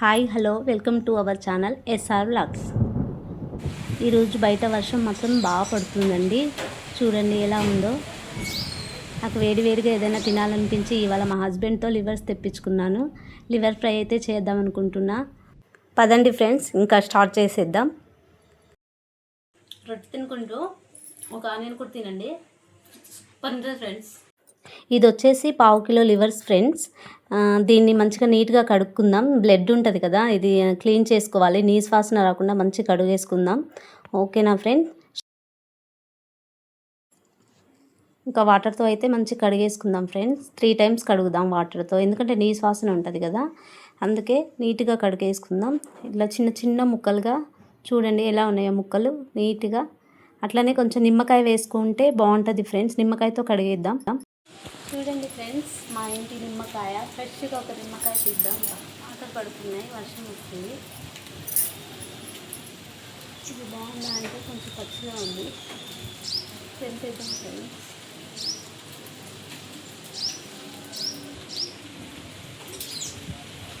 Hi hello welcome to our channel SR vlogs. ఈరోజు బయట వర్షం మొత్తం బాగా పడుతుందండి. చూడండి ఎలా ఉందో. నాకు వేడి వేడిగా ఏదైనా తినాలనిపించి ఇవాళ మా హస్బెండ్తో లివర్స్ తెప్పించుకున్నాను. లివర్ ఫ్రై అయితే చేద్దాం అనుకుంటున్నా. పదండి ఫ్రెండ్స్ ఇంకా స్టార్ట్ చేసేద్దాం. రొట్టె తినుకుంటూ ఒక ఆనియన్ కూడా తినండి. పండుగ ఫ్రెండ్స్. ఇది వచ్చేసి పావు కిలో లివర్స్ ఫ్రెండ్స్. దీన్ని మంచిగా నీట్గా కడుక్కుందాం. బ్లడ్ ఉంటుంది కదా ఇది క్లీన్ చేసుకోవాలి. నీ వాసన రాకుండా మంచిగా కడుగేసుకుందాం. ఓకేనా ఫ్రెండ్? ఇంకా వాటర్తో అయితే మంచిగా కడిగేసుకుందాం ఫ్రెండ్స్ త్రీ టైమ్స్ కడుగుదాం వాటర్తో. ఎందుకంటే నీ వాసన ఉంటుంది కదా అందుకే నీట్గా కడిగేసుకుందాం. ఇట్లా చిన్న చిన్న ముక్కలుగా చూడండి ఎలా ఉన్నాయో ముక్కలు నీట్గా. అట్లనే కొంచెం నిమ్మకాయ వేసుకుంటే బాగుంటుంది ఫ్రెండ్స్. నిమ్మకాయతో కడిగేద్దాం. చూడండి ఫ్రెండ్స్ మా ఇంటి నిమ్మకాయ ఫ్రెష్గా ఒక నిమ్మకాయ తీద్దాం. ఆకలి పడుతున్నాయి వర్షం వస్తుంది. ఇది బాగుందా అంటే కొంచెం పచ్చిగా ఉంది. తెంపేద్దాం ఫ్రెండ్స్?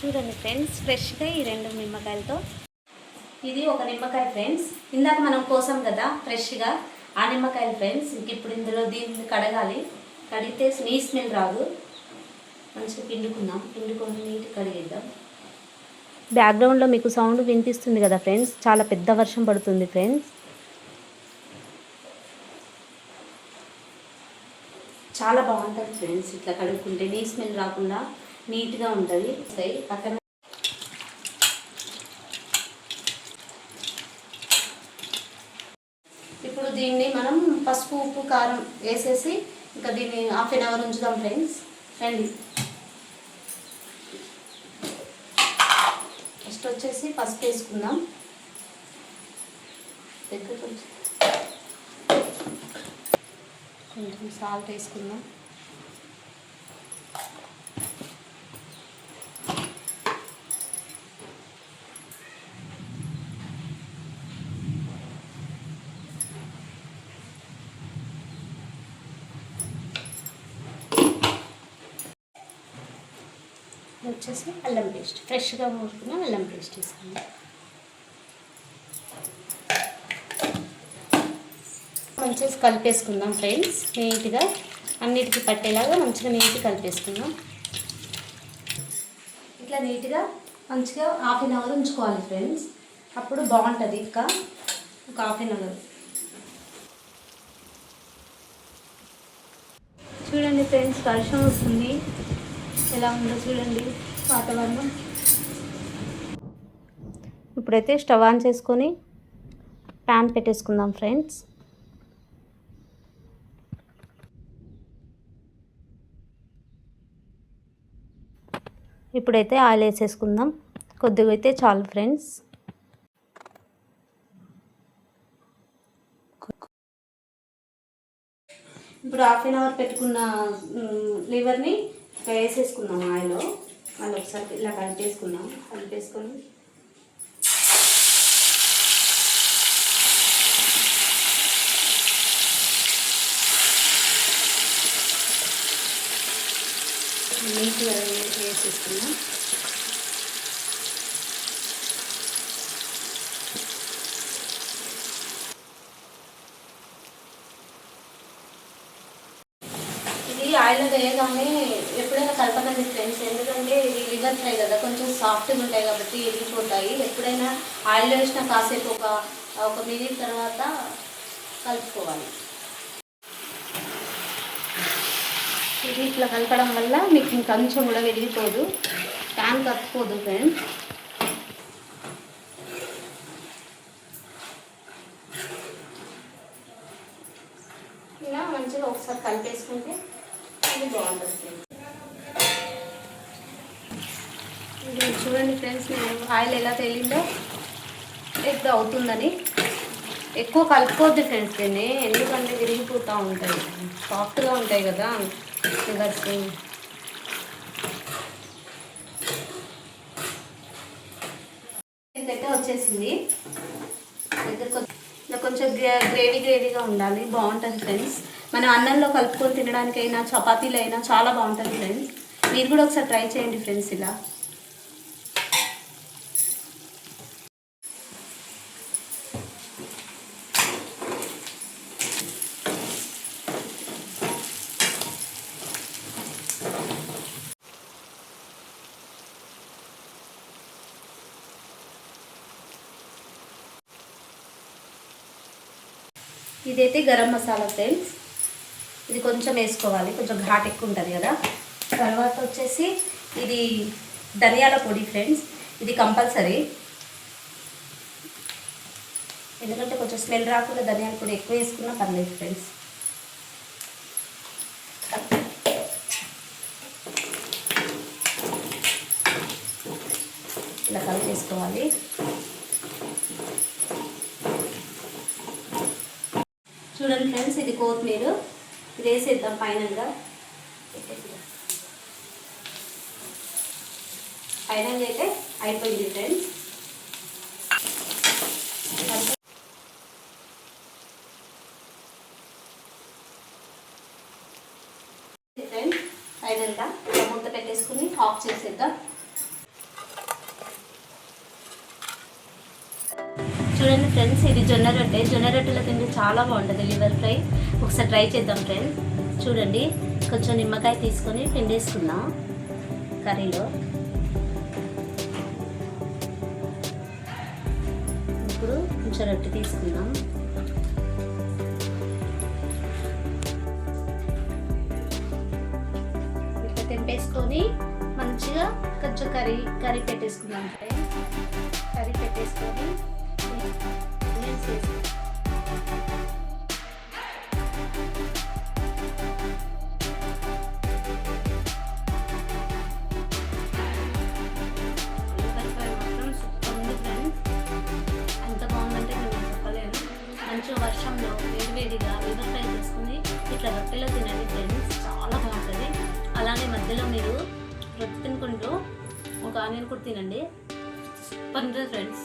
చూడండి ఫ్రెండ్స్ ఫ్రెష్గా ఈ రెండు నిమ్మకాయలతో. ఇది ఒక నిమ్మకాయ ఫ్రెండ్స్. ఇందాక మనం కోసం కదా ఫ్రెష్గా. ఆ నిమ్మకాయలు ఫ్రెండ్స్ ఇంక ఇప్పుడు ఇందులో దీన్ని కడగాలి. కడిగితే నీ స్మెల్ రాదు. మంచిగా పిండుకుందాం. పిండుకొని నీటి కడిగిద్దాం. బ్యాక్గ్రౌండ్లో మీకు సౌండ్ వినిపిస్తుంది కదా ఫ్రెండ్స్ చాలా పెద్ద వర్షం పడుతుంది ఫ్రెండ్స్ చాలా బాగుంటుంది ఫ్రెండ్స్ ఇట్లా కడుక్కుంటే నీ స్మెల్ రాకుండా నీట్గా ఉంటుంది. పక్కన ఇప్పుడు దీన్ని మనం పసుపు ఉప్పు కారం వేసేసి ఇంకా దీన్ని హాఫ్ అన్ అవర్ ఉంచుదాం ఫ్రెండ్స్ రండి. ఫస్ట్ వచ్చేసి పసుపు వేసుకుందాం. దగ్గర కొంచెం కొంచెం సాల్ట్ వేసుకుందాం. ఇది వచ్చేసి అల్లం పేస్ట్. ఫ్రెష్గా మూసుకున్న అల్లం పేస్ట్ వేసుకుందాం మంచిగా కలిపేసుకుందాం ఫ్రెండ్స్ నీట్గా. అన్నిటికీ పట్టేలాగా మంచిగా నీట్గా కలిపేసుకుందాం. ఇట్లా నీట్గా మంచిగా హాఫ్ అన్ అవర్ ఉంచుకోవాలి ఫ్రెండ్స్. అప్పుడు బాగుంటుంది ఇంకా ఒక హాఫ్ అన్ అవర్. చూడండి ఫ్రెండ్స్ వర్షం వస్తుంది. ఎలా ఉందో చూడండి. వాతావరణం ఇప్పుడైతే స్టవ్ ఆన్ చేసుకొని ప్యాన్ పెట్టేసుకుందాం ఫ్రెండ్స్. ఇప్పుడైతే ఆయిల్ వేసేసుకుందాం. కొద్దిగా అయితే చాలు ఫ్రెండ్స్. ఇప్పుడు హాఫ్ అన్ అవర్ పెట్టుకున్న లివర్ని ఇట్లా వేసేసుకుందాం ఆయిల్లో. మళ్ళీ ఒకసారి ఇలా కలిపేసుకుందాం. కలిపేసుకొని నీట్గా వేసేసుకుందాం. ఇది ఆయిల్ వేయగానే ఎప్పుడైనా కలపకండి ఫ్రెండ్స్ ఎందుకంటే ఇది లివర్ ఫ్రై కదా కొంచెం సాఫ్ట్గా ఉంటాయి కాబట్టి ఎరిగిపోతాయి ఎప్పుడైనా ఆయిల్ వేసిన కాసేపు ఒక ఒక మినిట్ తర్వాత కలుపుకోవాలి. ఇది ఇట్లా కలపడం వల్ల మీకు ఇంకొంచెం కూడా విరిగిపోదు. ప్యాన్ కప్పుకోదు ఫ్రెండ్స్ ఇలా మంచిగా ఒకసారి కలిపేసుకుంటే ఇది బాగుంటుంది. ఇది చూడండి ఫ్రెండ్స్ నేను ఆయిల్ ఎలా తేలిందో ఎక్కువ అవుతుందని. ఎక్కువ కలుపుకోవద్దు ఫ్రెండ్స్ దీన్ని ఎందుకంటే విరిగిపోతూ ఉంటాయి. సాఫ్ట్గా ఉంటాయి కదా ఫింగర్స్ అయితే వచ్చేసింది. దగ్గర కొంచెం కొంచెం గ్రేవీ గ్రేవీగా ఉండాలి బాగుంటుంది ఫ్రెండ్స్. మనం అన్నంలో కలుపుకొని తినడానికైనా చపాతీలు అయినా చాలా బాగుంటుంది ఫ్రెండ్స్ మీరు కూడా ఒకసారి ట్రై చేయండి ఫ్రెండ్స్ ఇలా. ఇదైతే గరం మసాలా ఫ్రెండ్స్ ఇది కొంచెం వేసుకోవాలి కొంచెం ఘాట్ ఎక్కువ ఉంటుంది కదా. తర్వాత వచ్చేసి ఇది ధనియాల పొడి ఫ్రెండ్స్ ఇది కంపల్సరీ. ఎందుకంటే కొంచెం స్మెల్ రాకుండా ధనియాల పొడి ఎక్కువ వేసుకున్నా పర్లేదు ఫ్రెండ్స్. ఇలా కలిపేసుకోవాలి చూడండి ఫ్రెండ్స్ ఇది కొత్తిమీర. ఇది వేసేద్దాం ఫైనల్గా. ఫైనల్ అయితే అయిపోయింది ఫ్రెండ్స్. ఫ్రెండ్స్. ఫైనల్గా ఇలా మూత పెట్టేసుకుని ఆఫ్ చేసేద్దాం. చూడండి ఫ్రెండ్స్ ఇది జొన్న రొట్టె. జొన్న రొట్టెలో తింటే చాలా బాగుంటుంది. Liver fry. ఒకసారి ట్రై చేద్దాం ఫ్రెండ్స్ చూడండి. కొంచెం నిమ్మకాయ తీసుకొని పిండేసుకుందాం కర్రీలో. ఇప్పుడు కొంచెం రొట్టె తీసుకుందాం. ఇట్లా తెంపేసుకొని మంచిగా కొంచెం కర్రీ కర్రీ పెట్టేసుకుందాం ఫ్రెండ్స్ కర్రీ పెట్టేసుకొని మంచిగా వర్షంలో వేడివేడిగా లివర్ ఫ్రై చేసుకుని ఇట్లా రొట్టెలో తినండి ఫ్రెండ్స్ చాలా బాగుంటుంది అలానే మధ్యలో మీరు రొట్టె తినుకుంటూ ఒక ఆనియన్ కూడా తినండి సూపర్ ఫ్రెండ్స్